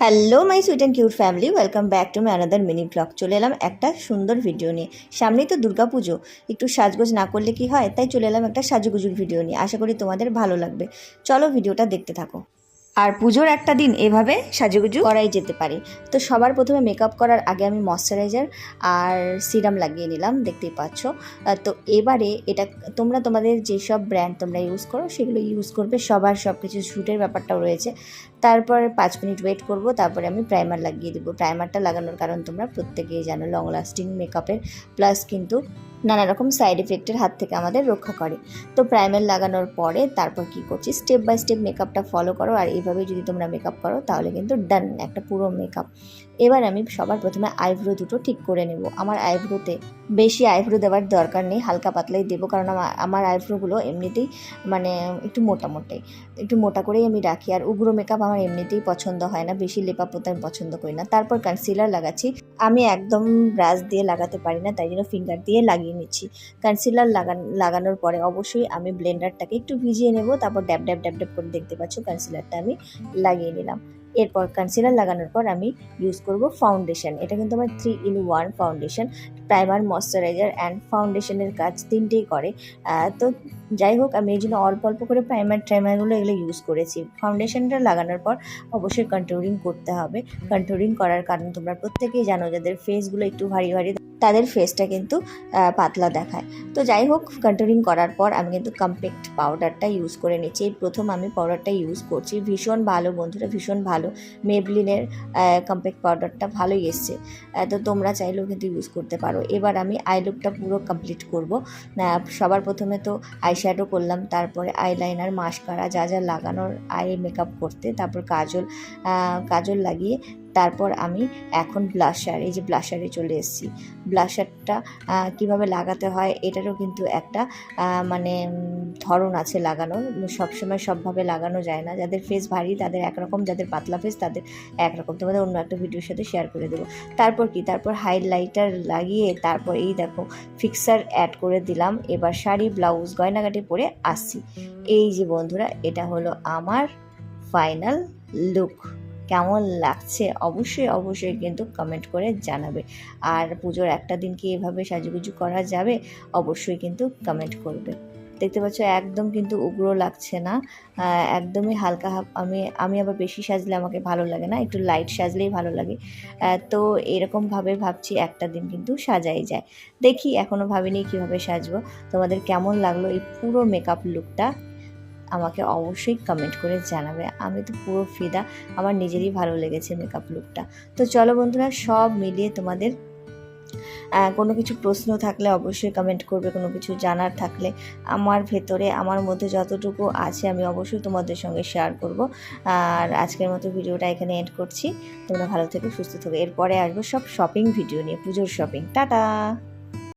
Hello my sweet and cute family welcome back to my another mini blog চলে এলাম একটা সুন্দর video নিয়ে। সামনেই তো দুর্গা পুজো। একটু সাজগোজ না করলে কি হয়? তাই চলে এলাম একটা সাজুগুজুর ভিডিও নিয়ে। আশা করি তোমাদের ভালো লাগবে। চলো ভিডিওটা দেখতে থাকো। আর পুজোর একটা দিন এভাবে সাজুগুজু করাই যেতে পারে। তো সবার প্রথমে মেকআপ করার আগে আমি ময়শ্চারাইজার আর সিরাম লাগিয়ে নিলাম, দেখতেই পাচ্ছ। তো এবারে এটা তোমরা তোমাদের যেসব ব্র্যান্ড তোমরা ইউজ করো, সেগুলো ইউজ করবে। সবার সব কিছু শ্যুটের ব্যাপারটাও রয়েছে। তারপর পাঁচ মিনিট ওয়েট করব, তারপরে আমি প্রাইমার লাগিয়ে দেবো। প্রাইমারটা লাগানোর কারণ তোমরা প্রত্যেকেই জানো লং লাস্টিং মেকআপের প্লাস কিন্তু নানা রকম সাইড এফেক্টের হাত থেকে আমাদের রক্ষা করে। তো প্রাইমার লাগানোর পরে তারপর কি করছি? স্টেপ বাই স্টেপ মেকআপটা ফলো করো আর এইভাবে যদি তোমরা মেকআপ করো তাহলে কিন্তু ডান একটা পুরো মেকআপ এবার আমি সবার প্রথমে আইব্রো দুটো ঠিক করে নেব। আমার আইব্রোতে বেশি আইব্রো দেওয়ার দরকার নেই, হালকা পাতলাই দেবো কারণ আমার আইব্রোগুলো এমনিতেই মানে একটু মোটা একটু মোটা করেই আমি রাখি আর উগ্র মেকআপ আমার এমনিতেই পছন্দ হয় না, বেশি লেপা পোতা আমি পছন্দ করি না। তারপর কনসিলার লাগাচ্ছি। আমি একদম ব্রাশ দিয়ে লাগাতে পারি না, তাই জন্য ফিঙ্গার দিয়ে লাগিয়ে নিচ্ছি। কনসিলার লাগান লাগানোর পরে অবশ্যই আমি ব্লেন্ডারটাকে একটু ভিজিয়ে নেব, তারপর ড্যাব ড্যাব ড্যাব ড্যাব করে দেখতে পাচ্ছ কনসিলারটা আমি লাগিয়ে নিলাম। এরপর কনসিলার লাগানোর পর আমি ইউজ করব ফাউন্ডেশন এটা কিন্তু আমার three in one foundation primer moisturiser and ফাউন্ডেশনের কাজ তিনটেই করে। তো যাই হোক, আমি এই জন্য অল্প অল্প করে প্রাইমার ট্রাইমারগুলো এগুলো ইউজ করেছি। ফাউন্ডেশনটা লাগানোর পর অবশ্যই কন্ট্রোলিং করতে হবে। কন্ট্রোলিং করার কারণ তোমরা প্রত্যেকেই জানো, যাদের ফেসগুলো একটু ভারী ভারী তাদের ফেসটা কিন্তু পাতলা দেখায়। তো যাই হোক কন্ট্রোলিং করার পর আমি কিন্তু কম্প্যাক্ট পাউডারটা ইউজ করে নিচ্ছি। এই প্রথম আমি পাউডারটা ইউজ করছি। ভীষণ ভালো, বন্ধুরা, ভীষণ ভালো। মেবলিনের কম্প্যাক্ট পাউডারটা ভালোই এসছে। তো তোমরা চাইলেও কিন্তু ইউজ করতে পারো। এবার আমি আই লুকটা পুরো কমপ্লিট করব। সবার প্রথমে তো আই শ্যাডো করলাম, তারপরে আইলাইনার মাস্কারা যা যা লাগানোর আই মেকআপ করতে, তারপর কাজল কাজল লাগিয়ে তারপর আমি এখন ব্লাশার এই যে ব্লাশারে চলে এসেছি। ব্লাশারটা কীভাবে লাগাতে হয় এটারও কিন্তু একটা মানে ধরন আছে লাগানোর। সবসময় সবভাবে লাগানো যায় না। যাদের ফেস ভারী, তাদের একরকম, যাদের পাতলা ফেস তাদের একরকম। তোমাদের অন্য একটা ভিডিওর সাথে শেয়ার করে দেবো। তারপর কি? তারপর হাইলাইটার লাগিয়ে তারপর এই দেখো ফিক্সার অ্যাড করে দিলাম। এবার শাড়ি ব্লাউজ গয়নাগাটি পরে আসছি। এই যে বন্ধুরা, এটা হলো আমার ফাইনাল লুক কেমন লাগছে অবশ্যই অবশ্যই কিন্তু কমেন্ট করে জানাবে। আর পুজোর একটা দিন কি এভাবে সাজুগুজু করা যাবে অবশ্যই কিন্তু কমেন্ট করবে। দেখতে পাচ্ছ একদম কিন্তু উগ্র লাগছে না। একদমই হালকা আমি আমি আবার বেশি সাজলে আমাকে ভালো লাগে না, একটু লাইট সাজলেই ভালো লাগে। তো এরকমভাবে ভাবছি একটা দিন কিন্তু সাজাই যায়। দেখি এখনও ভাবিনি কীভাবে সাজবো। তোমাদের কেমন লাগল এই পুরো মেকআপ লুকটা আমাকে অবশ্যই কমেন্ট করে জানাবে। আমি তো পুরো ফিদা, আমার নিজেরই ভালো লেগেছে মেকআপ লুকটা তো চলো বন্ধুরা, সব মিলিয়ে তোমাদের কোনো কিছু প্রশ্ন থাকলে অবশ্যই কমেন্ট করবে, কোনো কিছু জানার থাকলে আমার ভেতরে, আমার মধ্যে যতটুকু আছে আমি অবশ্যই তোমাদের সঙ্গে শেয়ার করব। আর আজকের মতো ভিডিওটা এখানে এন্ড করছি। তোমরা ভালো থেকো, সুস্থ থেকো। এরপরে আসব সব শপিং ভিডিও নিয়ে, পুজোর শপিং টাটা!